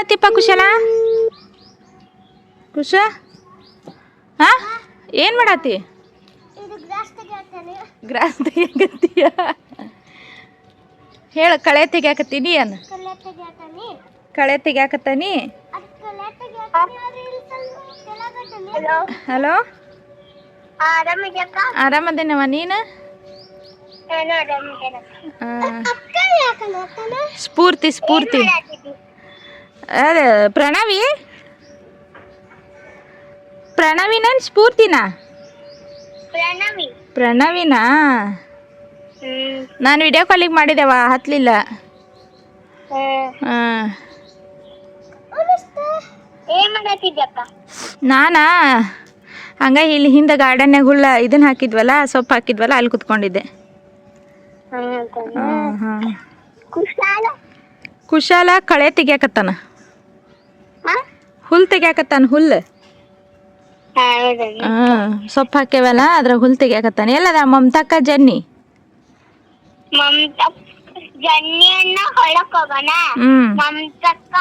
ಮಾಡತ್ತಿಪ್ಪ ಕುಶಲ ಕುಶ ಹಾ ಏನು ಮಾಡತ್ತಿ ಗ್ರಾಸ್ ತೆಗಿಯಕತ್ತೀಯ? ಹೇಳು ಕಳೆ ತೆಗಿಯಾಕತ್ತೀನಿ ಏನು? ಕಳೆ ತೆಗಿಯಾಕತ್ತಾನಿ? ಹಲೋ ಆರಾಮದೇನವ ನೀನು? ಸ್ಫೂರ್ತಿ ಸ್ಫೂರ್ತಿ. ಅದೇ ಪ್ರಣವಿ? ಪ್ರಣವಿನ ಸ್ಫೂರ್ತಿನ? ಪ್ರಣವಿ. ಪ್ರಣವಿನಾ? ನಾನು ವಿಡಿಯೋ ಕಾಲಿಗೆ ಮಾಡಿದೆವ? ಹತ್ಲಿಲ್ಲ. ಹಾಂ. ಏನ್ ಮಾಡತ್ತಿದ್ಯಕ್ಕ ನಾನಾ? ಹಂಗ ಇಲ್ಲಿ ಹಿಂದೆ ಗಾರ್ಡನ್ಯಾಗ ಹುಲ್ಲ ಇದನ್ನ ಹಾಕಿದ್ವಲ್ಲ ಸೊಪ್ಪು ಹಾಕಿದ್ವಲ್ಲ ಅಲ್ಲಿ ಕುತ್ಕೊಂಡಿದ್ದೆ. ಹಾಂ ಹಾಂ ಕುಶಾಲ ಕಳೆ ತೆಗಿಯಾಕತ್ತಾನ. ಹುಲ್ ತೆಗ್ಯಾಕತ್ತಾನ ಹುಲ್ಲು? ಹೌದಾ. ಹಾಂ ಸೊಪ್ಪು ಹಾಕ್ಯವಲ್ಲ ಅದ್ರ ಹುಲ್ ತೆಗ್ಯಾಕತ್ತಾನ. ಎಲ್ಲದ ಮಮತಾಕ ಜನ್ನಿ? ಜನ್ನಿಯನ್ನ ಹೊಳಕ್ ಹೋಗೋಣ ಹ್ಞೂ ಮಮತಕ್ಕ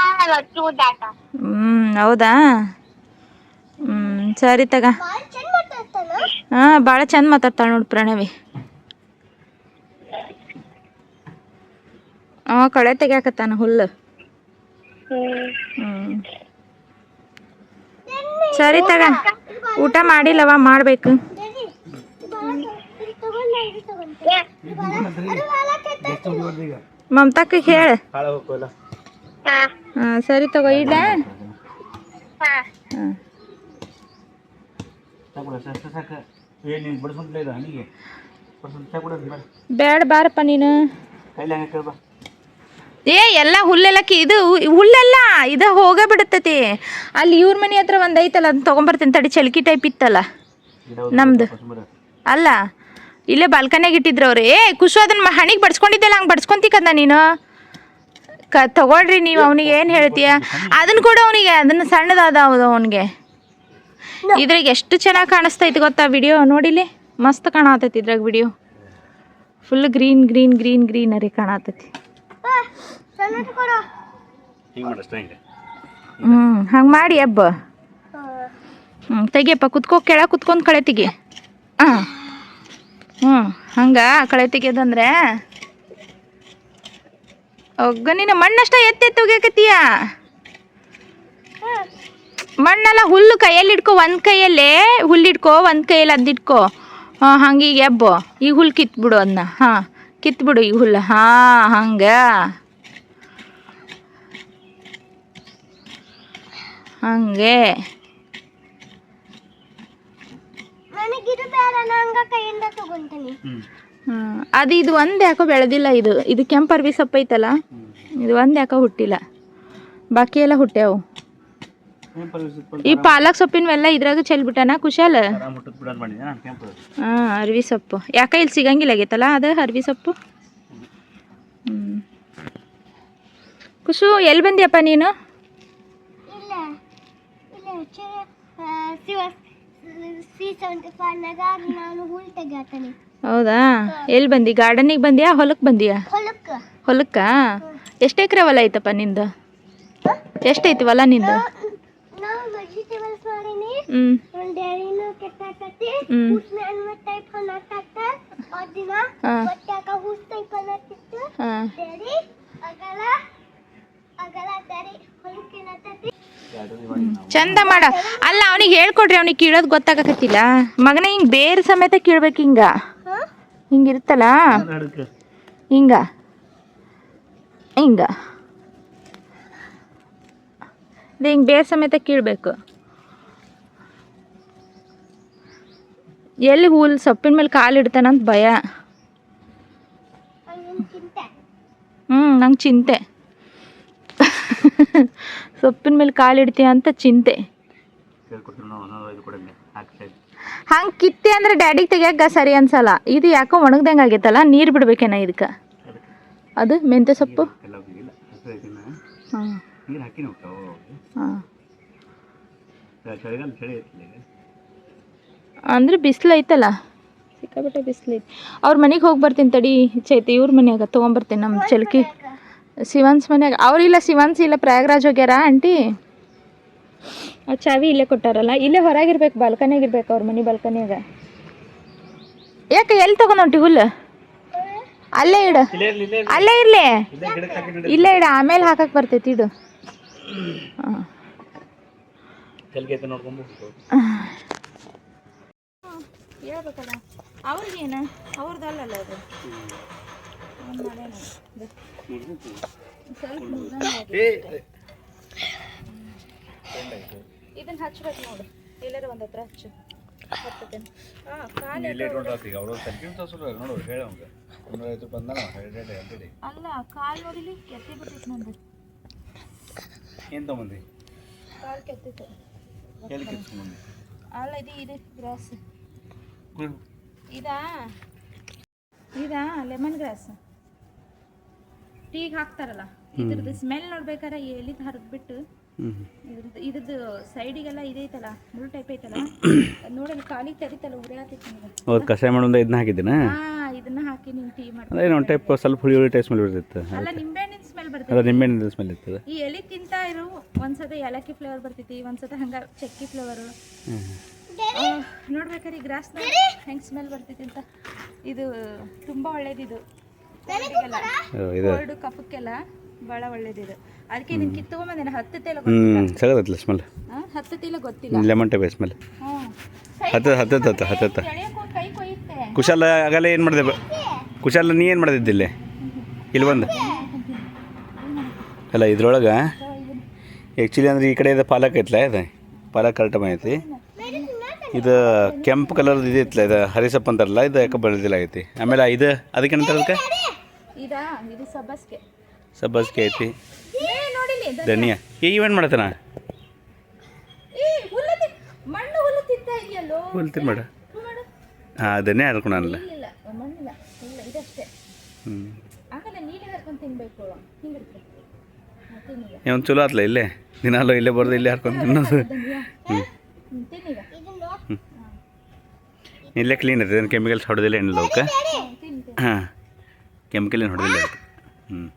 ಚೂದಾಟ ಹ್ಞೂ ಹೌದಾ? ಹ್ಮ್ ಸರಿ ತಗ. ಹಾ ಬಾಳ ಚಂದ ಮಾತಾಡ್ತಾಳ ನೋಡಿ ಪ್ರಣವಿ. ಅವ ಕಳೆ ತೆಗ್ಯಾಕತ್ತಾನ ಹುಲ್ಲು. ಹ್ಞೂ ಸರಿ ತಗ ಊಟ ಮಾಡಿಲ್ಲವ ಮಾಡಬೇಕು. ಮಮತಕ್ಕ ಹೇಳ. ಹಾಂ ಸರಿ ತಗೋ ಇಡ ಬೇಡ. ಬ್ಯಾಡ ಬಾರಪ್ಪ ನೀನು. ಕೈಲಿ ಹಂಗೆ ಕೇಳ್ಬಾ. ಏ, ಎಲ್ಲ ಹುಲ್ಲೆಲ್ಲ ಕಿ ಇದು ಹುಲ್ಲೆಲ್ಲ ಇದು ಹೋಗೇ ಬಿಡುತ್ತತಿ. ಅಲ್ಲಿ ಇವ್ರ ಮನೆ ಹತ್ರ ಒಂದು ಐತಲ್ಲ ಅದನ್ನ ತೊಗೊಂಬರ್ತೀನಿ ತಡಿ, ಚಲಕಿ ಟೈಪ್ ಇತ್ತಲ್ಲ. ನಮ್ದು. ಅಲ್ಲ, ಇಲ್ಲೇ ಬಾಲ್ಕನ್ಯಾಗ ಇಟ್ಟಿದ್ರು ಅವ್ರು. ಏ ಖುಷು ಅದನ್ನ ಹಣಿಗೆ ಬಡ್ಸ್ಕೊಂಡಿದ್ದೆಲ್ಲ, ಹಂಗೆ ಬಡ್ಸ್ಕೊಂತಿಕದ ನೀನು? ಕ, ತಗೊಳ್ರಿ ನೀವು ಅವನಿಗೆ ಏನು ಹೇಳ್ತೀಯ? ಅದನ್ನ ಕೂಡ ಅವನಿಗೆ, ಅದನ್ನ ಸಣ್ಣದಾದ ಅವನಿಗೆ. ಇದ್ರಾಗ ಎಷ್ಟು ಚೆನ್ನಾಗಿ ಕಾಣಿಸ್ತೈತಿ ಗೊತ್ತಾ ವಿಡಿಯೋ ನೋಡಿಲಿ ಮಸ್ತ್ ಕಾಣತೈತಿ ಇದ್ರಾಗ video full green green green greenery ಕಾಣತೈತಿ. ಹಿಂಗೆ ಮಾಡಷ್ಟೇ ಹಿಂಗೆ. ಹ್ಞೂ ಹಂಗೆ ಮಾಡಿ ಹಬ್ಬ ಹ್ಞೂ ತೆಗಿಯಪ್ಪ ಕುತ್ಕೋ ಕೆಳ ಕುತ್ಕೊಂಡು ಕಳೆ ತೆಗಿ. ಹಾಂ. ಹ್ಞೂ ಹಂಗೆ ಕಳೆ ತೆಗಿಯೋದಂದ್ರೆ. ಒಗ್ಗ ನೀನು ಮಣ್ಣಷ್ಟ ಎತ್ತೆತ್ತು ಒಗ್ಯಾಕತ್ತೀಯ? ಮಣ್ಣೆಲ್ಲ ಹುಲ್ಲು ಕೈಯಲ್ಲಿ ಇಟ್ಕೋ ಒಂದು ಕೈಯಲ್ಲೇ ಹುಲ್ಲಿಡ್ಕೋ ಒಂದು ಕೈಯಲ್ಲಿ ಅದಿಟ್ಕೋ ಹಾಂ ಹಂಗೆ ಈಗ ಎಬ್ಬು. ಈಗ ಹುಲ್ಲು ಕಿತ್ಬಿಡು ಅದನ್ನ ಹಾಂ ಕಿತ್ಬಿಡು ಈಗ ಹುಲ್ಲು. ಹಾಂ ಹಂಗೆ. ಹಂಗೆ. ಅದು ಇದು ಒಂದು ಯಾಕೋ ಬೆಳೆದಿಲ್ಲ ಇದು. ಇದು ಕೆಂಪು ಅರ್ವಿ ಸೊಪ್ಪು ಐತಲ್ಲ? ಇದು ಒಂದು ಯಾಕೋ ಹುಟ್ಟಿಲ್ಲ. ಬಾಕಿ ಎಲ್ಲ ಹುಟ್ಟ್ಯಾವು ಈ ಪಾಲಕ್ ಸೊಪ್ಪಿನವೆಲ್ಲ ಇದ್ರಾಗ ಚೆಲ್ಬಿಟ್ಟಾನ ಕುಶಾಲ? ಹಾಂ ಅರ್ವಿ ಸೊಪ್ಪು. ಯಾಕೆ ಇಲ್ಲಿ ಸಿಗಂಗಿಲ್ಲ ಆಗೈತಲ್ಲ ಅದು ಅರ್ವಿ ಸೊಪ್ಪು? ಹ್ಞೂ ಕುಶು ಎಲ್ಲಿ ಬಂದ್ಯಪ್ಪ ನೀನು ಇಲ್ಲ ಇಲ್ಲ ಚೆ- ಆ, ಶಿವ ಸಿ ಸೆವೆಂಟಿ ಫೈವ್ನಾಗ ನಾನು ಹುಲ್ ತೆಗಿತಾನೆ ಹೌದಾ? ಎಲ್ಲಿ ಬಂದಿ? ಗಾರ್ಡನಿಗೆ ಬಂದಿಯಾ? ಹೊಲಕ್ಕೆ ಬಂದಿಯಾ? ಹೊಲಕ್ಕೆ. ಎಷ್ಟು ಎಕರೆ ಹೊಲ ಐತಪ್ಪ ನಿಂದು? ಎಷ್ಟೈತಿ ಹೊಲ ನಿಂದು? ಹ್ಞೂ ಚಂದ ಮಾಡ. ಅಲ್ಲ ಅವನಿಗೆ ಹೇಳ್ಕೊಡ್ರಿ ಅವನಿಗೆ ಕೀಳೋದು ಗೊತ್ತಾಗಕತ್ತಿಲ್ಲ. ಮಗನ ಹಿಂಗ್ ಬೇರೆ ಸಮೇತ ಕೀಳ್ಬೇಕು ಹಿಂಗ. ಹಿಂಗಿರುತ್ತಲ್ಲ? ಹಿಂಗ. ಹಿಂಗ. ಹಿಂಗ್ ಹಿಂಗೆ ಬೇರೆ ಸಮೇತ ಕೀಳ್ಬೇಕು. ಎಲ್ಲಿ ಹೂಲ್ ಸೊಪ್ಪಿನ ಮೇಲೆ ಕಾಲು ಇಡ್ತಾನಂತ ಭಯ. ಹ್ಞೂ ನಂಗೆ ಚಿಂತೆ. ಸೊಪ್ಪಿನ ಮೇಲೆ ಕಾಲಿಡ್ತೀಯ ಅಂತ ಚಿಂತೆ. ಹಂಗ ಕಿತ್ತೆ ಅಂದ್ರೆ ಡ್ಯಾಡಿಗೆ ತೆಗಿಯಾಕ ಸರಿ ಅನ್ಸಲ್ಲ. ಇದು ಯಾಕೋ ಒಣಗ್ದಂಗೆ ಆಗೈತಲ್ಲ ನೀರು ಬಿಡ್ಬೇಕೇನ ಇದಕ್ಕೆ? ಅದು ಮೆಂತ್ಯ ಸೊಪ್ಪು? ಅಂದ್ರೆ ಬಿಸಿಲು ಐತಲ್ಲ? ಸಿಕ್ಕಾಬಿಟ್ಟೆ ಬಿಸಿಲು ಐತಿ. ಅವ್ರ ಮನೆಗೆ ಹೋಗಿ ಬರ್ತೀನಿ ತಡಿ ಚೈತಿ ಇವ್ರ ಮನೆಯಾಗ ತೊಗೊಂಬರ್ತೀನಿ ನಮ್ಮ ಚಲ್ಕಿ ಶಿವನ್ಸ್ ಮನ್ಯಾಗ ಅವರಿಲ್ಲ ಶಿವನ್ಸ್ ಇಲ್ಲ ಪ್ರಯಾಗ್ರಾಜ್ ಹೋಗ್ಯಾರ ಆಂಟಿ? ಆ ಚಾವಿ ಇಲ್ಲೇ ಕೊಟ್ಟಾರಲ್ಲ ಇಲ್ಲೇ ಹೊರಗಿರ್ಬೇಕು ಬಾಲ್ಕನಿಯಾಗ ಇರ್ಬೇಕು ಅವ್ರ ಮನೆ ಬಾಲ್ಕನಿಯಾಗ. ಯಾಕೆ ಎಲ್ಲಿ ತಗೊಂಡ್ ಹುಲ್ಲು? ಅಲ್ಲೇ ಇಡು. ಅಲ್ಲೇ ಇರ್ಲಿ. ಇಲ್ಲೇ ಇಡ ಆಮೇಲೆ ಹಾಕಕ್ ಬರ್ತೈತಿ ಇಡು. ಹೇಳ್ಬೇಕಲ್ಲ ಅವ್ರಿಗೇನ? ಅವ್ರದ್ದಲ್ಲ ಅದು? ಇದನ್ನ ಹಚ್ಬೇಕು ನೋಡು. ಎಲ್ಲರೂ ಒಂದ್ ಹತ್ರ ಹಚ್ಚು. ಅಲ್ಲ ಕಾಲು ನೋಡಿಲಿ ಕೆತ್ತಿ ಬಿಟ್ಟಿತ್ತು ನಂದು. ಏನು ತೊಗೊಂಬಂದಿ? ಕಾಲು ಕೆತ್ತಿತ್ತು. ಅಲ್ಲ ಇದು ಇದು ಗ್ರಾಸ್. ಇದಾ? ಇದಾ ಲೆಮನ್ ಗ್ರಾಸ್. ಟೀಗೆ ಹಾಕ್ತಾರಲ್ಲ ಇದ್ರದ್ದು ಸ್ಮೆಲ್ ನೋಡ್ಬೇಕಾರೆ ಎಲ್ಲಿದ್ ಹರಿದ್ಬಿಟ್ಟು ಇದ್ರದ್ದು ಇದ್ರದ್ದು ಸೈಡಿಗೆಲ್ಲ ಇದೈತಲ್ಲ ಮುಳ್ಳು ಟೈಪ್ ಐತಲ್ಲ ಅದ್ ನೋಡಲ್ಲ ಕಾಲಿಗೆ ತಡಿತಲ್ಲ ಉರಿ ಆಗ್ತೈತಿ ನನಗೆ ಹೌದು ಕಷಾಯ ಮಾಡೋದ ಇದನ್ನ ಹಾಕಿದ್ದೀನ? ಹಾ ಇದನ್ನ ಹಾಕಿ ನೀನು ಟೀ ಮಾಡಿ ಅದೇ ಒಂದು ಟೈಪ್ ಸ್ವಲ್ಪ ಹುಳಿ ಹುಳಿ ಟೇಸ್ಟ್ ಮೇಲೆ ಬರ್ತೈತೆ ಅಲ್ಲ ನಿಂಬೆಹಣ್ಣಿನ ಸ್ಮೆಲ್ ಬರ್ತೈತಿ. ಅದ ನಿಂಬೆಹಣ್ಣಿನ ಸ್ಮೆಲ್ ಇರ್ತದೆ. ಈ ಎಲೆ ತಿಂತಾ ಇರು ಒಂದ್ಸತಿ ಏಲಕ್ಕಿ ಫ್ಲೇವರ್ ಬರ್ತೈತಿ ಒಂದ್ಸತಿ ಹಂಗ ಚಕ್ಕಿ ಫ್ಲೇವರು ನೋಡ್ಬೇಕಾರೆ ಈ ಗ್ರಾಸ್ ಹೆಂಗೆ ಸ್ಮೆಲ್ ಬರ್ತೈತಿ ಅಂತ. ಇದು ತುಂಬ ಒಳ್ಳೇದಿದು. ಇದು. ಕೋಲ್ಡ್ ಕಫಕ್ಕೆಲ್ಲ ಭಾಳ ಒಳ್ಳೇದಿದು. ಅದಕ್ಕೆ ನಿನ್ ಕಿತ್ಕೊಂಬಂದೇನೆ ಹತ್ತತೆಲ್ಲ ಹ್ಞೂ ಸ್ಮೆಲ್ ಗೊತ್ತಿಲ್ಲ. ಲೆಮನ್ ಸ್ಮೆಲ್ ಹತ್ತ ಹತ್ತತ್ತ ಕುಶಾಲ ಆಗಲ್ಲ ಏನು ಮಾಡಿದೆ ಕುಶಾಲ ನೀ ಏನು ಮಾಡ್ದಿದ್ದಿಲ್ಲ ಇಲ್ಲಿ? ಇಲ್ಲಿ ಬಂದು. ಅಲ್ಲ ಇದ್ರೊಳಗೆ ಆ್ಯಕ್ಚುಲಿ ಅಂದ್ರೆ ಈ ಕಡೆ ಇದು ಪಾಲಕ್ ಐತ್ಲ ಇದು ಪಾಲಕ್ ಕರೆಕ್ಟ್ ಐತಿ. ಇದು ಕೆಂಪು ಕಲರ್ ಇದು ಐತ್ಲ ಇದು ಹರಿಸಪ್ಪ ಅಂತಾರಲ್ಲ ಇದು ಯಾಕೆ ಬೆಳೆದಿಲ್ಲ ಐತಿ. ಆಮೇಲೆ ಇದು ಅದಕ್ಕೆ ಏನಂತಾರೆ ಅದಕ್ಕೆ ಇದಾ ಇದು ಸಬ್ಬಸ್ಗೆ. ಸಬ್ಬಸ್ಗೆ ಐತಿ. ಏ ನೋಡಿಲಿ ದ- ಧನಿಯಾ. ಈ ಇವೇನು ಮಾಡತ್ತನ ಏ ಹುಲ್ಲು ತಿ- ಮಣ್ಣು ಹುಲ್ಲು ತಿಂತಾ ಇದೆಯಲ್ಲೋ? ಹುಲ್ತಿನ್ ಮಾಡ. ಮಾಡು. ಹಾಂ ಧನಿಯಾ ಹರ್ಕೊಂಡಲ್ಲ ಇಲ್ಲ ಮಣ್ಣಿಲ್ಲ. ಇಲ್ಲ ಇದಷ್ಟೇ ಹ್ಞೂ ಹರ್ಕೊಂಡು ತಿನ್ಬೇಕು. ಏನು ಚಲೋ ಆತ್ಲ ಇಲ್ಲೇ? ದಿನಾಲು ಇಲ್ಲೇ ಬರ್ದು ಇಲ್ಲೇ ಹರ್ಕೊಂಡು ತಿನ್ನೋದು? ಹ್ಞೂ ಇಲ್ಲೇ ಕ್ಲೀನ್ ಇರ್ತದೆ ಕೆಮಿಕಲ್ಸ್ ಹೊಡೆದಿಲ್ಲ ಏನಿಲ್ಲ ಅವಕ್ಕೆ? ಹಾಂ. ಕೆಮಿಕಲ್ ಏನು ಹೊಡೆದಿಲ್ಲ ಅದಕ್ಕೆ. ಹ್ಞೂ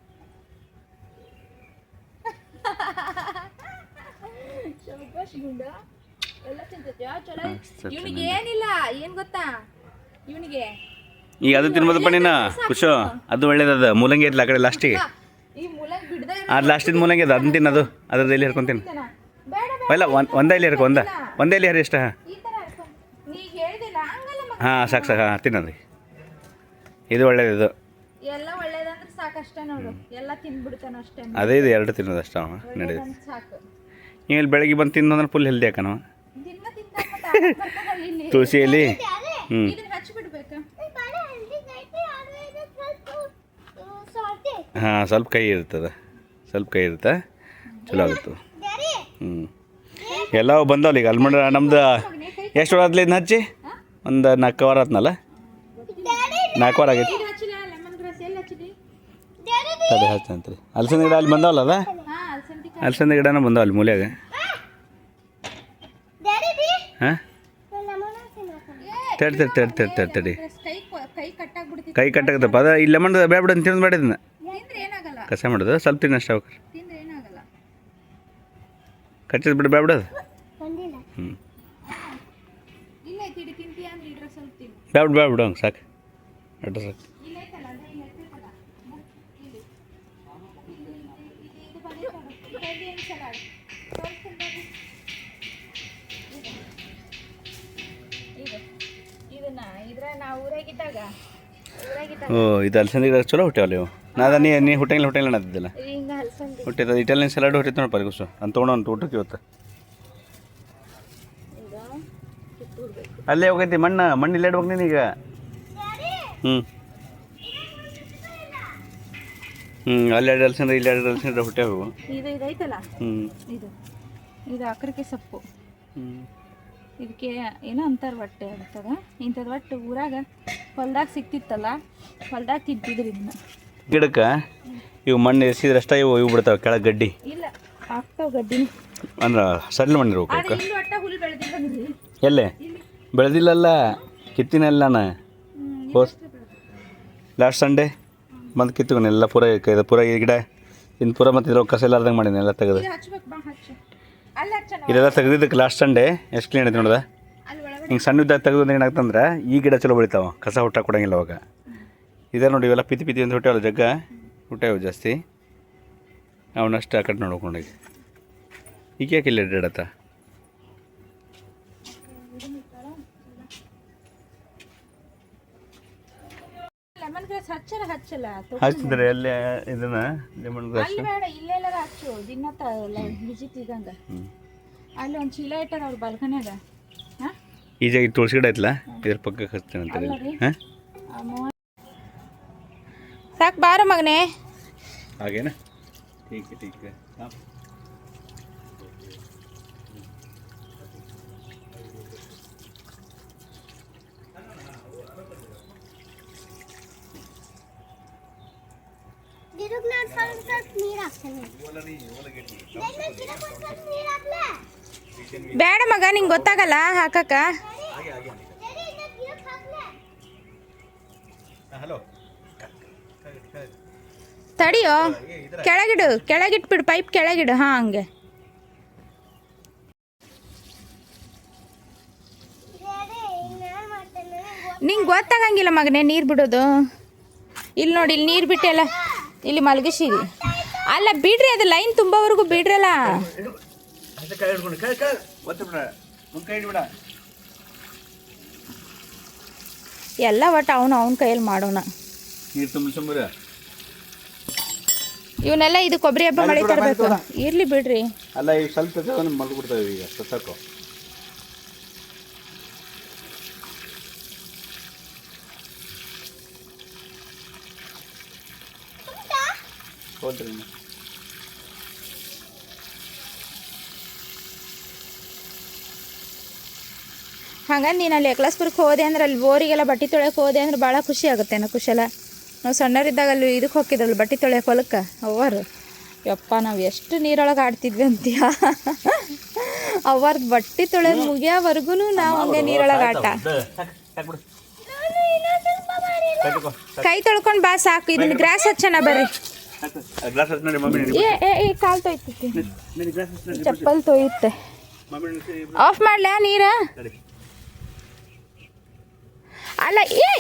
ಇವನಿಗೆ ಏನಿಲ್ಲ ಏನ್ ಗೊತ್ತಾ? ಇವನಿಗೆ. ಈಗ ಅದು ತಿನ್ಬೋದು ನೀನು ಖುಷು ಅದು ಒಳ್ಳೇದದ ಮೂಲಂಗಿ ಐತಲ್ಲ ಆ ಕಡೆ ಲಾಸ್ಟಿಗೆ ಅದು ಲಾಸ್ಟಿದ ಮೂಲಂಗಿ ಅದು ಅದನ್ನ ತಿನ್ನೋದು. ಅದ್ರದ್ದು ಎಲ್ಲಿ ಹರ್ಕೊಂತೀನಿ ಇಲ್ಲ ಒಂದು ಒಂದೇ ಇಲ್ಲಿ ಹರ್ಕೊ ಒಂದ. ಒಂದೇ ಇಲ್ಲಿ ಹರಿ ಎಷ್ಟು ಹಾಂ ಸಾಕು ಸಾಕು. ಹಾಂ ತಿನ್ನೋದು. ಇದು ಒಳ್ಳೇದು ಎಲ್ಲ ಒಳ್ಳೇದಂದ್ರೆ ಸಾಕಷ್ಟೇ ನೋಡು. ಎಲ್ಲ ತಿಂದ್ಬಿಡ್ತಾನ ಅಷ್ಟೇ. ಅದೇ ಇದು ಎರಡು ತಿನ್ನೋದು ಅಷ್ಟೇ ಅವ ನಡೆಯುದು ಒಳ್ಳೇದಂದ್ರೆ ಸಾಕು. ಈಗ ಇಲ್ಲಿ ಬೆಳಗ್ಗೆ ಬಂದು ತಿಂದು ಅಂದ್ರೆ ಫುಲ್ ಹೆಲ್ದಿ ಹಾಕನವ ದಿನ ತಿಂತಾನ ಮತ್ತೆ ಆಮೇಲ್ ಬರ್ತಾನಲ್ಲ ಇಲ್ಲಿ ತುಳಸಿ ಎಲೆ ಹ್ಞೂ ಇದನ್ನ ಹಚ್ಬಿಡ್ಬೇಕಾ? ಹಾಂ ಸ್ವಲ್ಪ ಕೈ ಇರ್ತದೆ. ಸ್ವಲ್ಪ ಕೈ ಇರುತ್ತೆ. ಚಲೋ ಆಗುತ್ತೆ. ಹ್ಞೂ ಎಲ್ಲ ಬಂದವಲ್ಲ ಈಗ ಅಲ್ಮಂಡ ನಮ್ದು ಎಷ್ಟು ವಾರ ಆದ್ಲಿ ಇದನ್ನ ಹಚ್ಚಿ? ಒಂದು ನಾಲ್ಕು ವಾರ ಆತ್ನಲ್ಲ ನಾಲ್ಕು ವಾರ ಆಗೈತಿ ಇದು ಹಚ್ಚಿಲ್ಲ ಲೆಮನ್ ಗ್ರಾಸ್ ಎಲ್ಲಿ ಹಚ್ಚಿದಿ ತಡೆ ರೀ. ಅಲಸಂದ ಗಿಡ ಅಲ್ಲಿ ಬಂದವಲ್ಲ ಅದ? ಹಾ ಅಲ್ಸಂದಿ ಗಿಡನ ಬಂದವ ಅಲ್ಲಿ ಮೂಲ್ಯಾಗ. ಹಾಂ? ತಡಿ ತಡಿ ತಡಿ ತಡಿ ತಡಿ ತಡಿ. ಕೈ ಕಟ್ಟಾಗತ್ತಪ್ಪ ಅದ ಇಲ್ಲ ಲೆಮನ್ ಬೇಡ ಅಂತ ತಿಂದು ಮಾಡಿದ್ನ ತಿಂದ್ರೆ ಏನಾಗಲ್ಲ. ಕಸ ಮಾಡೋದು ಸ್ವಲ್ಪ ತಿನ್ನಷ್ಟು ಏನಾಗಲ್ಲ. ಕಚ್ಚಿದ್ ಬಿಡು ಬೇಬಿಡೋದು ಬಂದಿಲ್ಲ. ಹ್ಞೂ ತಿನ್ನು. ಬೇಬಿಡು ಬೇಬಿಡು ಹಂಗೆ ಸಾಕು. ಅಡ್ಡ ಸಾಕು. ಓ ಇದು ಅಲಸಂದ ಗಿಡ ಚಲೋ ಹುಟ್ಟ್ಯಾವಲ್ಲ ಇವು ನಾ ಅದ ನೀ ನೀ ಹುಟ್ಟಂಗಿಲ್ಲ ಹುಟ್ಟಂಗಿಲ್ಲ ಅನ್ನತ್ತಿದ್ದಿಲ್ಲ ಹಿಂಗ ಹುಟ್ಟಿದ ಇಟಾಲಿಯನ್ ಸಲಾಡ್ ಹುಟ್ಟಿತ್ತು ನೋಡಪ್ಪ ಪರಿಗುಸು ಅಂತ ತೊಗೊಂಡು ಊಟಕ್ಕೆ ಇವತ್ತು. ಅಲ್ಲೇ ಹೋಗೈತಿ ಮಣ್ಣು ಮಣ್ಣು ಇಲ್ಲೇ ಇಡ್ಬೇಕು ನೀನೀಗ ಹ್ಞೂ ಹ್ಞೂ ಅಲ್ಲಿ ಅಲಸಂದ್ರೆ ಇಲ್ಲಿ ಎರಡು ಅಲಸಂದ್ರೆ ಇದು ಇದೈತಲ್ಲ ಹ್ಞೂ ಇದು ಇದು ಅಕ್ರಕ್ಕೆ ಸೊಪ್ಪು. ಹ್ಞೂ ಇದಕ್ಕೆ ಏನೋ ಅಂತಾರೆ ಒಟ್ಟು ಆಗ್ತದ ಇಂಥದ್ದು ಒಟ್ಟು ಊರಾಗ ಹೊಲ್ದಾಗ ಸಿಕ್ತಿತ್ತಲ್ಲ ಹೊಲ್ದಾಗ ತಿಂತಿದ್ರು ಇದನ್ನ ಗಿಡಕ್ಕೆ ಇವು ಮಣ್ಣು ಎಸಿದ್ರಷ್ಟ ಇವು ಇವು ಬಿಡ್ತಾವೆ ಕೆಳಗೆ ಗಡ್ಡಿ. ಇಲ್ಲ ಹಾಕ್ತಾವ ಗಡ್ಡಿ ಅಂದ್ರೆ ಸಡ್ಲ ಮಣ್ಣಿರು ಹುಲ್ ಬೆಳೆದಿಲ್ಲ ಎಲ್ಲೇ? ಬೆಳೆದಿಲ್ಲಲ್ಲ ಕಿತ್ತಿನಲ್ಲ ನಾನು ಹೋಸ್ ಲಾಸ್ಟ್ ಸಂಡೇ ಬಂದು ಕಿತ್ತುಕೊಂಡು ಎಲ್ಲ ಪೂರ ಪೂರ ಈ ಗಿಡ ಇನ್ನು ಪೂರ ಮತ್ತೆ ಇದ್ರ ಕಸ ಇಲ್ಲಾರ್ದಂಗೆ ಮಾಡಿದ್ದೀನಿ ಎಲ್ಲ ತೆಗೆದು. ಇದೆಲ್ಲ ತೆಗೆದಿದ್ದಕ್ಕೆ ಲಾಸ್ಟ್ ಸಂಡೇ ಎಷ್ಟು ಕ್ಲೀನ್ ಐತೆ ನೋಡ್ದ? ಹಿಂಗೆ ಸಣ್ಣ ಇದ್ದಾಗ ತೆಗೆದು ಅಂದ್ರೆ ಏನಾಗ್ತಂದ್ರೆ ಈ ಗಿಡ ಚಲೋ ಬೆಳಿತಾವೆ. ಕಸ ಹುಟ್ಟ ಕೊಡಂಗಿಲ್ಲ ಅವಾಗ. ಇದೆ ನೋಡಿ ಇವೆಲ್ಲ ಪಿತಿ ಪಿತಿ ಅಂತ ಹುಟ್ಟಾವಲ್ಲ ಜಗ್ಗ? ಹುಟ್ಟಾವ ಜಾಸ್ತಿ. ಅವನಷ್ಟು ಆ ಕಡೆ ನೋಡ್ಕೊಂಡೋಗಿ ಈಗ ಯಾಕೆ ಇಲ್ಲ ಇಡತ್ತ ಲೆಮನ್ ಗ್ರಾಸ್ ಹಚ್ಚರ ಹಚ್ಚಲ್ಲ ಹಚ್ತಿದ್ರೆ ಅಲ್ಲಿ ಇದನ್ನ ಲೆಮನ್ ಗ್ರಾಸ್ ಅಲ್ಲಿ ಬೇಡ ಇಲ್ಲೆಲ್ಲಾರ ಹಚ್ಚು ದಿನ ವಿಜಿತ್ ಇದಂಗ ಅಲ್ಲಿ ಒಂದು ಚೀಲ ಇಟ್ಟಾರ ಅವ್ರ ಬಾಲ್ಕನ್ಯಾಗ ಹಾಂ ಈಗ ಈ ತುಳಸಿ ಗಿಡ ಐತಲ್ಲ ಇದ್ರ ಪಕ್ಕಕ್ಕೆ ಹಚ್ತೇನೆ ಅಂತ ಹಾಂ ಸಾಕು ಬಾರ ಮಗನೇ ಹಾಗೇನಾ ठीक है ठीक है ಬೇಡ ಮಗ ನಿಂಗೆ ಗೊತ್ತಾಗಲ್ಲ ಹಾಕಕ್ಕ. ಡ್ಯಾಡಿ ಇನ್ನ ಗಿಡಕ್ಕೆ ಹಾಕ್ಲಾ ಹಲೋ ತಡಿಯೋ ಕೆಳಗಿಡು ಕೆಳಗಿಟ್ಬಿಡು ಪೈಪ್ ಕೆಳಗಿಡು ಹಾಂ ಹಂಗೆ. ನಿಂಗೆ ಗೊತ್ತಾಗಂಗಿಲ್ಲ ಮಗನೇ ನೀರು ಬಿಡೋದು. ಇಲ್ಲಿ ನೋಡಿ ಇಲ್ಲಿ ನೀರು ಬಿಟ್ಟೆಲ್ಲ. ಇಲ್ಲಿ ಮಲಗಿಸಿದಿ ಅಲ್ಲ ಬಿಡ್ರಿ ಅದು ಲೈನ್ ತುಂಬವರೆಗೂ ಬಿಡ್ರಲ್ಲ. ಎಲ್ಲ ಒಟ್ಟು ಅವನು ಅವನ ಕೈಯಲ್ಲಿ ಮಾಡೋಣ. ಇವನ್ನೆಲ್ಲ ಇದು ಕೊಬ್ಬರಿ ಹಬ್ಬ ಮಳೆ ತರಬೇಕು. ಇರ್ಲಿ ಬಿಡ್ರಿ. ಅಲ್ಲ ಈಗ ಸ್ವಲ್ಪ ಈಗ ಸತ್ತಕ್ಕೋ. ಹೋದ್ರಿ ಹಂಗಂದು ನೀನು ಅಲ್ಲಿ ಎಕ್ಲಾಸ್ಪುರಕ್ಕೆ ಹೋದೆ ಅಂದ್ರೆ ಅಲ್ಲಿ ಬೋರಿಗೆಲ್ಲ ಬಟ್ಟೆ ತೊಳೆಯಕ್ಕೆ ಹೋದೆ ಅಂದ್ರೆ ಭಾಳ ಖುಷಿ ಆಗುತ್ತೆ ನಾ ಕುಶಲ. ನಾವು ಸಣ್ಣರಿದ್ದಾಗ ಅಲ್ಲಿ ಇದಕ್ಕೆ ಹೋಗಿದ್ರಲ್ಲ ಬಟ್ಟೆ ತೊಳೆಯಕ್ಕೆ ಹೊಲಕ್ಕೆ? ಅವ್ವರು. ಯಪ್ಪ ನಾವು ಎಷ್ಟು ನೀರೊಳಗೆ ಆಡ್ತಿದ್ವಿ ಅಂತೀಯ? ಅವ್ರದ್ದು ಬಟ್ಟೆ ತೊಳೆಯೋದು ಮುಗಿಯೋವರೆಗೂ ನಾವು ಹಂಗೆ ನೀರೊಳಗೆ ಆಟ ಕೈ ತೊಳ್ಕೊಂಡು ಬಾ ಸಾಕು ಇದನ್ನ ಗ್ರಾಸ್ ಹಚ್ಚೋಣ ಬರ್ರಿ. ಗ್ಲಾಸ್ ಹಚ್ಚ ನೋಡಿ ಮಮ್ಮಿ ಏ ಏ ಏ ಕಾಲು ತೊಯ್ತೈತಿ ನಡಿ ಗ್ಲಾಸ್ ಹಚ್ಚ ನಡಿ ಚಪ್ಪಲ್ ತೊಯ್ಯುತ್ತೆ. ಮಮ್ಮಿ ನಡಿ ಆಫ್ ಮಾಡ್ಲಾ ನೀರ ನಡಿ ಅಲ್ಲ ಏ!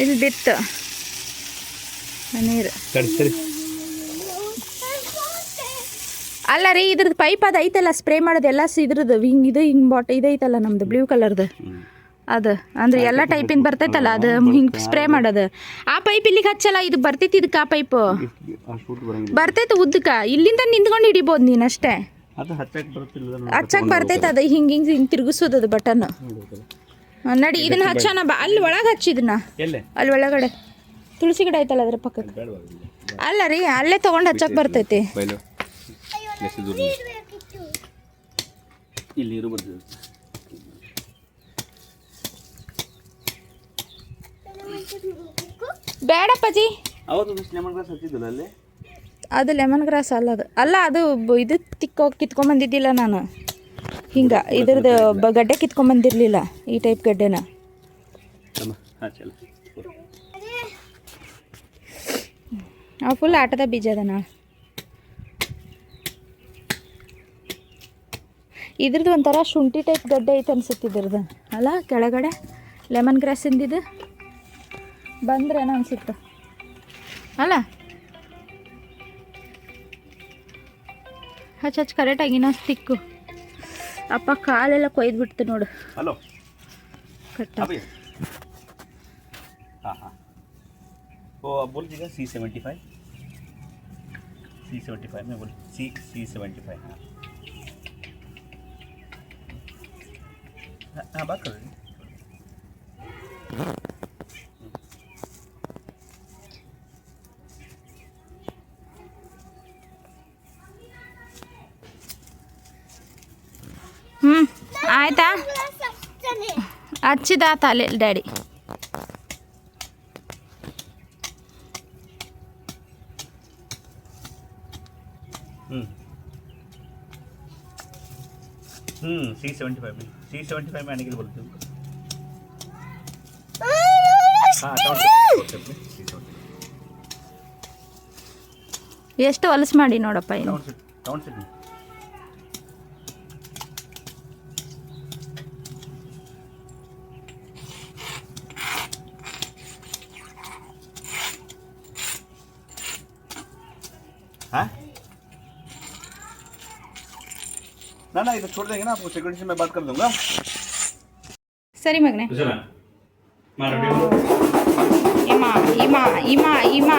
ಇಲ್ಲಿ ಬಿತ್ತು. ನೀರು ಸರಿ ಸರಿ ಅಲ್ಲ ರೀ ಇದ್ರದ್ದು ಪೈಪ್ ಅದು ಐತಲ್ಲ ಸ್ಪ್ರೇ ಮಾಡೋದು ಎಲ್ಲ ಇದ್ರದ್ದು ಹಿಂಗೆ ಇದು ಹಿಂಗೆ ಬಾಟ್ ಇದೈತಲ್ಲ ನಮ್ದು ಬ್ಲೂ ಕಲರ್ದು ಅದು ಅಂದ್ರೆ ಎಲ್ಲ ಟೈಪಿಂದ ಬರ್ತೈತಲ್ಲ ಅದು ಹಿಂಗೆ ಸ್ಪ್ರೇ ಮಾಡೋದು. ಆ ಪೈಪ್ ಇಲ್ಲಿಗೆ ಹಚ್ಚಲ್ಲ ಇದು ಬರ್ತೈತಿ ಇದಕ್ಕೆ ಆ ಪೈಪು ಬರ್ತೈತೆ ಉದ್ದಕ್ಕೆ ಇಲ್ಲಿಂದ ನಿಂತ್ಕೊಂಡು ಹಿಡಿಬೋದು ನೀನು ಅಷ್ಟೇ. ಹಚ್ಚಕ್ಕೆ ಬರ್ತೈತೆ ಅದು ಹಿಂಗೆ ಹಿಂಗೆ ಹಿಂಗೆ ತಿರುಗಿಸೋದು ಅದು ಬಟನ್ ನಡಿ ಇದನ್ನ ಹಚ್ಚೋಣ ಬಾ ಅಲ್ಲಿ ಒಳಗೆ ಹಚ್ಚಿದನ್ನ ಇದನ್ನ. ಅಲ್ಲಿ ಒಳಗಡೆ. ತುಳಸಿ ಗಿಡ ಐತಲ್ಲ ಅದ್ರ ಪಕ್ಕಕ್ಕೆ ಅಲ್ಲ ರೀ ಅಲ್ಲೇ ತೊಗೊಂಡು ಹಚ್ಚಕ್ಕೆ ಬರ್ತೈತಿ. ಎಷ್ಟು ದೂರ ಇಲ್ಲಿ ನೀರು ಲೆಮನ್ ಹಚ್ಚಿದ್ದಲ್ಲ ಅಲ್ಲಿ. ಅದು ಲೆಮನ್ ಗ್ರಾಸ್ ಅಲ್ಲ ಅದು. ಅಲ್ಲ ಅದು ಇದು ತಿಕ್ಕೋ ಕಿತ್ಕೊಂಬಂದಿದ್ದಿಲ್ಲ ನಾನು. ಹಿಂಗೆ ಇದ್ರದ್ದು ಬ ಗಡ್ಡೆ ಕಿತ್ಕೊಂಬಂದಿರಲಿಲ್ಲ ಈ ಟೈಪ್ ಗಡ್ಡೆನ. ಫುಲ್ ಆಟದ ಬೀಜ ಅದ ನಾ ಇದ್ರದ್ದು ಒಂಥರ ಶುಂಠಿ ಟೈಪ್ ಗಡ್ಡೆ ಐತೆ ಅನ್ಸುತ್ತೆ ಇದ್ರದ್ದು ಅಲ್ಲ ಕೆಳಗಡೆ ಲೆಮನ್ ಗ್ರಾಸ್ ಇಂದಿದ್ದು ಬಂದ್ರೇನೋ ಅನ್ಸುತ್ತೆ ಅಲ್ಲ ಹಚ್ಚ ಹಚ್ಚ ಕರೆಕ್ಟಾಗಿ ಇನ್ನೊಂದು ತಿಕ್ಕು ಅಪ್ಪ ಕಾಲೆಲ್ಲ ಕೊಯ್ದು ಬಿಡ್ತು ನೋಡು ಹಲೋ ಕಟ್ಟ अभी हाँ हाँ वो आप बोल दीजिएगा C seventy five C seventy five में बोल सी सी सेवेंटी फाइव हाँ આ બાકરી ಆಯ್ತಾ? ಹಚ್ಚಿದಾತ ಅಲ್ಲಿ ಡ್ಯಾಡಿ. ಹ್ಞೂ C seventy five C seventy five ಮ್ಯಾನಿಗೆ ಬರುತ್ತಿದ್ದು ಎಷ್ಟು ಹೊಲಸು ಮಾಡಿ ನೋಡಪ್ಪ ಇನ್ನು? ಟೌನ್ ಹಾಂ? ना ना इधर छोड़ देंगे ना आपको सिक्योरिटी से मैं बात कर दूंगा ಸರಿ ಮಗನೆ चला मार ಇಮಾ ಇಮಾ ಇಮಾ ಇಮಾ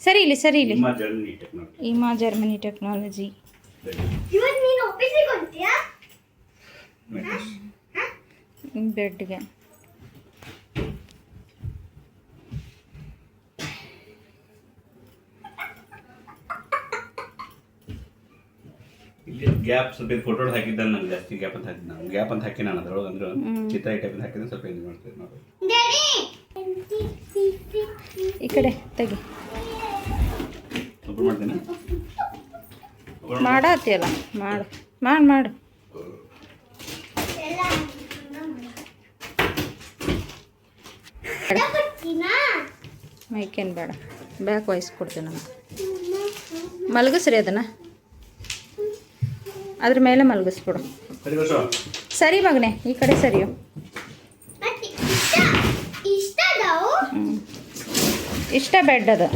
ಸರಿ ಇಲ್ಲಿ ಸರಿ ಇಲ್ಲಿ मार जर्मनी टेक्नोलॉजी ಇಮಾ ಜರ್ಮನಿ ಟೆಕ್ನಾಲಜಿ ಇವತ್ತು ನೀನು ಆಫೀಸಿಗೆ ಹೊಂಟಿಯಾ ಬೆಡ್ಗೆ ಇಲ್ಲಿ ಗ್ಯಾಪ್ ಸ್ವಲ್ಪ ಫೋಟೋ ಹಾಕಿದ್ದಲ್ಲ ನಾನು ಜಾಸ್ತಿ ಗ್ಯಾಪ್ ಅಂತ ಹಾಕಿದ್ದೆ ನಾನು ಗ್ಯಾಪ್ ಅಂತ ಹಾಕಿ ನಾನು ಅದ್ರೊಳಗೆ ಅಂದ್ರೆ ಚಿತ್ರ ಈ ಟೈಪ್ ಹಾಕಿದ್ರೆ ಸ್ವಲ್ಪ ಇದು ಮಾಡ್ತೀವಿ ನಾವು ಡ್ಯಾಡಿ ಈ ಕಡೆ ತೆಗಿ. ಓಪನ್ ಮಾಡ್ತೀನಿ. ಮಾಡತ್ತಿಯಲ್ಲ ಮಾಡು. ಮಾಡು. ಮಾಡು ಮೈಕೇನು ಬೇಡ. ಬ್ಯಾಕ್ ವಾಯ್ಸ್ ಕೊಡ್ತೀನಿ ನಾನು. ಮಲಗಿಸ್ರಿ ಅದನ್ನು. ಅದ್ರ ಮೇಲೆ ಮಲಗಿಸ್ಬಿಡು. ಸರಿ ಮಗನೆ ಈ ಕಡೆ ಸರಿಯು. ಇಷ್ಟ? ಇಷ್ಟ ಅದಾವು ಇಷ್ಟ ಬೆಡ್ ಅದು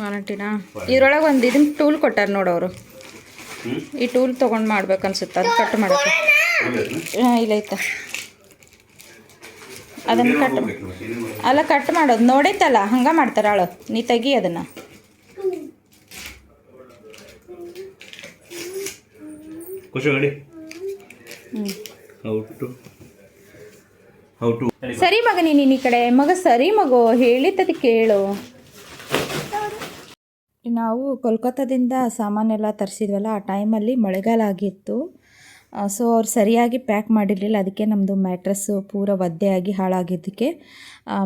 ವಾರಂಟಿನಾ? ಇದ್ರೊಳಗೆ ಒಂದು ಇದನ್ನ ಟೂಲ್ ಕೊಟ್ಟಾರ ನೋಡವರು ಹ್ಞೂ ಈ ಟೂಲ್ ತೊಗೊಂಡು ಮಾಡ್ಬೇಕು ಅನ್ಸುತ್ತೆ ಅದು ಕಟ್ ಮಾಡೋಕ್ಕೆ ಹಾಂ ಇಲ್ಲ ಐತೆ ಅದನ್ನು ಕಟ್ ಅಲ್ಲ ಕಟ್ ಮಾಡೋದು. ನೋಡೈತಲ್ಲ ಹಂಗೆ ಮಾಡ್ತಾರೆ ಆಳು. ನೀ ತೆಗಿ ಅದನ್ನು. ಸರಿ ಮಗ ನೀನು ಈ ಕಡೆ. ಮಗ ಸರಿ ಮಗು ಹೇಳಿದ್ದದು ಕೇಳು. ನಾವು ಕೋಲ್ಕತ್ತಾದಿಂದ ಸಾಮಾನೆಲ್ಲ ತರಿಸಿದ್ವಲ್ಲ ಆ ಟೈಮಲ್ಲಿ ಮಳೆಗಾಲ ಆಗಿತ್ತು. ಸೊ ಅವ್ರು ಸರಿಯಾಗಿ ಪ್ಯಾಕ್ ಮಾಡಿರಲಿಲ್ಲ. ಅದಕ್ಕೆ ನಮ್ಮದು ಮ್ಯಾಟ್ರಸ್ಸು ಪೂರ ಒದ್ದೆಯಾಗಿ ಹಾಳಾಗಿದ್ದಕ್ಕೆ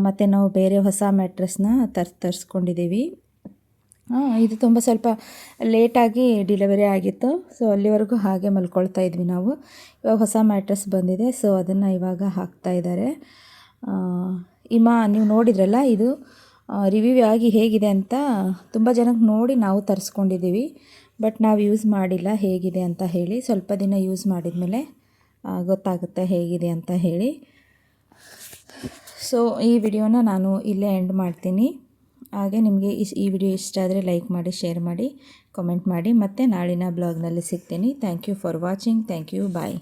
ಮತ್ತು ನಾವು ಬೇರೆ ಹೊಸ ಮ್ಯಾಟ್ರಸ್ನ ತರ್ಸ್ ತರಿಸ್ಕೊಂಡಿದ್ದೀವಿ ಇದು ತುಂಬ ಸ್ವಲ್ಪ ಲೇಟಾಗಿ ಡಿಲಿವರಿ ಆಗಿತ್ತು. ಸೊ ಅಲ್ಲಿವರೆಗೂ ಹಾಗೆ ಮಲ್ಕೊಳ್ತಾ ಇದ್ವಿ ನಾವು. ಇವಾಗ ಹೊಸ ಮ್ಯಾಟ್ರಸ್ ಬಂದಿದೆ ಸೊ ಅದನ್ನು ಇವಾಗ ಹಾಕ್ತಾ ಇದ್ದಾರೆ. ಇಮ್ಮ ಇಮಾ, ನೀವು ನೋಡಿದ್ರಲ್ಲ ಇದು? ರಿವ್ಯೂ ಆಗಿ ಹೇಗಿದೆ ಅಂತ ತುಂಬ ಜನಕ್ಕೆ ನೋಡಿ ನಾವು ತರಿಸ್ಕೊಂಡಿದ್ದೀವಿ. ಬಟ್ ನಾವು ಯೂಸ್ ಮಾಡಿಲ್ಲ ಹೇಗಿದೆ ಅಂತ ಹೇಳಿ, ಸ್ವಲ್ಪ ದಿನ ಯೂಸ್ ಮಾಡಿದ್ಮೇಲೆ ಮೇಲೆ ಗೊತ್ತಾಗುತ್ತೆ ಹೇಗಿದೆ ಅಂತ ಹೇಳಿ. ಸೊ ಈ ವಿಡಿಯೋನ ನಾನು ಇಲ್ಲೇ ಎಂಡ್ ಮಾಡ್ತೀನಿ. ಹಾಗೆ ನಿಮಗೆ ಈ ವಿಡಿಯೋ ಇಷ್ಟ ಆದರೆ ಲೈಕ್ ಮಾಡಿ ಶೇರ್ ಮಾಡಿ ಕಮೆಂಟ್ ಮಾಡಿ. ಮತ್ತು ನಾಳಿನ ಬ್ಲಾಗ್ನಲ್ಲಿ ಸಿಗ್ತೀನಿ. Thank you for watching thank you bye